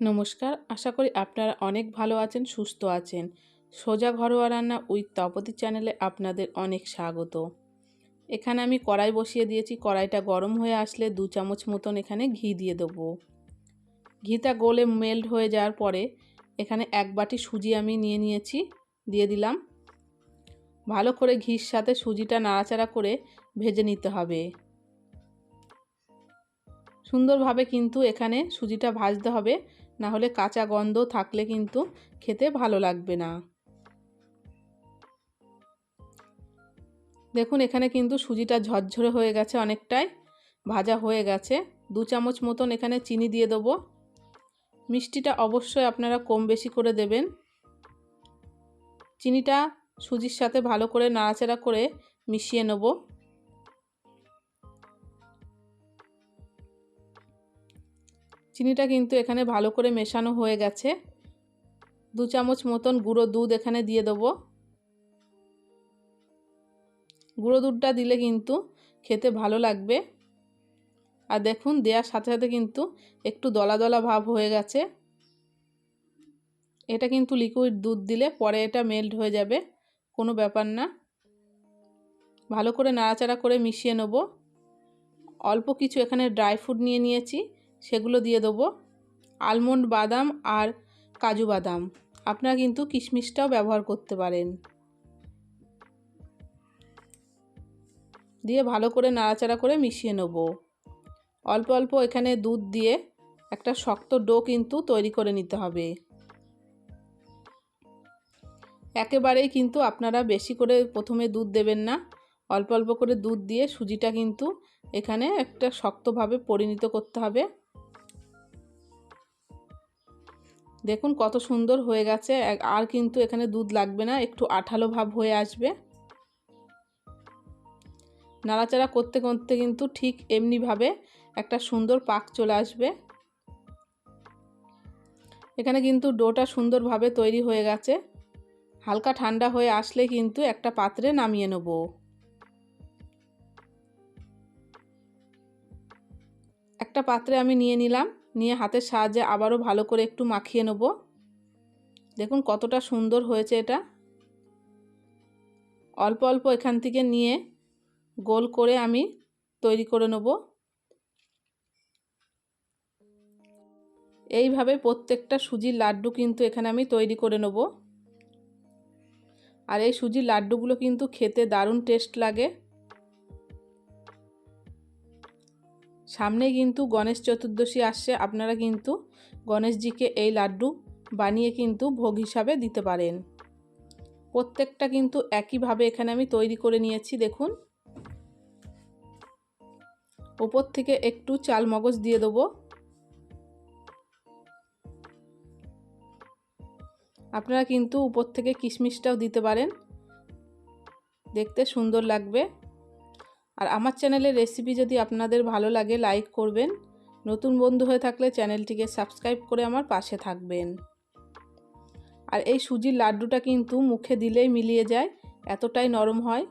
নমস্কার, আশা করি আপনারা অনেক ভালো আছেন, সুস্থ আছেন। সোজা ঘরোয়া রান্না উইথ তপতি চ্যানেলে আপনাদের অনেক স্বাগত। এখানে আমি কড়াই বসিয়ে দিয়েছি, কড়াইটা গরম হয়ে আসলে দু চামচ মতন এখানে ঘি দিয়ে দেবো। ঘিটা গোলে মেল্ট হয়ে যাওয়ার পরে এখানে এক বাটি সুজি আমি নিয়ে নিয়েছি, দিয়ে দিলাম। ভালো করে ঘির সাথে সুজিটা নাড়াচাড়া করে ভেজে নিতে হবে। সুন্দরভাবে কিন্তু এখানে সুজিটা ভাজতে হবে। না হলে কাঁচা গন্ধ থাকলে কিন্তু খেতে ভালো লাগবে না। দেখুন, এখানে কিন্তু সুজিটা ঝরঝরে হয়ে গেছে অনেকটাই, ভাজা হয়ে গেছে। দু চামচ মতন এখানে চিনি দিয়ে দেবো। মিষ্টিটা অবশ্যই আপনারা কম বেশি করে দেবেন। চিনিটা সুজির সাথে ভালো করে নাড়াচাড়া করে মিশিয়ে নেব। চিনিটা কিন্তু এখানে ভালো করে মেশানো হয়ে গেছে। দু চামচ মতন গুঁড়ো দুধ এখানে দিয়ে দেবো। গুঁড়ো দুধটা দিলে কিন্তু খেতে ভালো লাগবে। আর দেখুন, দেওয়ার সাথে সাথে কিন্তু একটু দলা দলা ভাব হয়ে গেছে। এটা কিন্তু লিকুইড দুধ দিলে পরে এটা মেল্ট হয়ে যাবে, কোনো ব্যাপার না। ভালো করে নাড়াচাড়া করে মিশিয়ে নেব। অল্প কিছু এখানে ড্রাই ফ্রুট নিয়ে নিয়েছি। সেগুলো দিয়ে দেবো। আলমন্ড বাদাম আর কাজু বাদাম। আপনারা কিন্তু কিশমিশটাও ব্যবহার করতে পারেন। দিয়ে ভালো করে নাড়াচাড়া করে মিশিয়ে নেব। অল্প অল্প এখানে দুধ দিয়ে একটা শক্ত ডো কিন্তু তৈরি করে নিতে হবে। একেবারেই কিন্তু আপনারা বেশি করে প্রথমে দুধ দেবেন না। অল্প অল্প করে দুধ দিয়ে সুজিটা কিন্তু এখানে একটা শক্তভাবে পরিণত করতে হবে। দেখুন কত সুন্দর হয়ে গেছে। আর কিন্তু এখানে দুধ লাগবে না, একটু আঠালো ভাব হয়ে আসবে। নাড়াচাড়া করতে করতে কিন্তু ঠিক এমনিভাবে একটা সুন্দর পাক চলে আসবে। এখানে কিন্তু ডোটা সুন্দরভাবে তৈরি হয়ে গেছে। হালকা ঠান্ডা হয়ে আসলে কিন্তু একটা পাত্রে নামিয়ে নেব। একটা পাত্রে আমি নিয়ে নিলাম। নিয়ে হাতের সাহায্যে আবারও ভালো করে একটু মাখিয়ে নেব। দেখুন কতটা সুন্দর হয়েছে এটা। অল্প অল্প এখান থেকে নিয়ে গোল করে আমি তৈরি করে নেব। এইভাবে প্রত্যেকটা সুজির লাড্ডু কিন্তু এখানে আমি তৈরি করে নেব। আর এই সুজির লাড্ডুগুলো কিন্তু খেতে দারুণ টেস্ট লাগে। সামনে কিন্তু গণেশ চতুর্দশী আসছে, আপনারা কিন্তু গণেশজিকে এই লাড্ডু বানিয়ে কিন্তু ভোগ হিসাবে দিতে পারেন। প্রত্যেকটা কিন্তু একইভাবে এখানে আমি তৈরি করে নিয়েছি, দেখুন। ওপর থেকে একটু চাল মগজ দিয়ে দেবো। আপনারা কিন্তু উপর থেকে কিশমিশটাও দিতে পারেন। দেখতে সুন্দর লাগবে। আর আমার চ্যানেলের রেসিপি যদি আপনাদের ভালো লাগে লাইক করবেন। নতুন বন্ধু হয়ে থাকলে চ্যানেলটিকে সাবস্ক্রাইব করে আমার পাশে থাকবেন। আর এই সুজির লাড্ডুটা কিন্তু মুখে দিলেই মিলিয়ে যায়, এতটাই নরম হয়।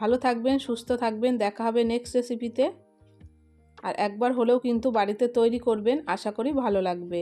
ভালো থাকবেন, সুস্থ থাকবেন, দেখা হবে নেক্সট রেসিপিতে আর একবার হলেও কিন্তু বাড়িতে তৈরি করবেন, আশা করি ভালো লাগবে।